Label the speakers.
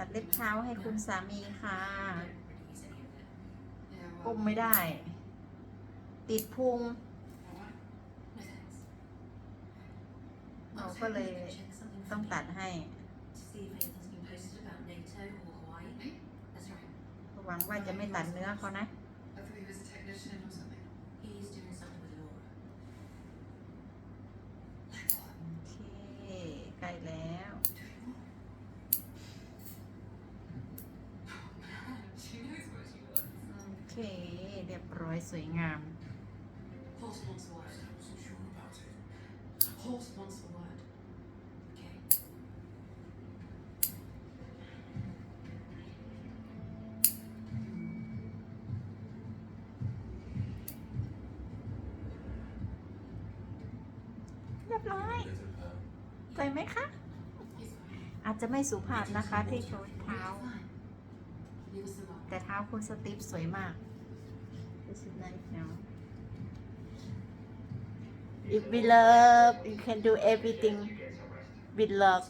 Speaker 1: ตัดเล็บเท้าให้คุณสามีค่ะก้มไม่ได้ ติดพุงเราก็เลยต้องตัดให้ หวังว่าจะไม่ตัดเนื้อเขานะเรียบร้อยสวยงาม o k a y เรียบร้อยสวยไหมคะ อาจจะไม่สุภาพนะคะที่โชว์เท้า แต่เท้าคุณสติฟสวยมาก This is nice now. If we love, you can do everything with love.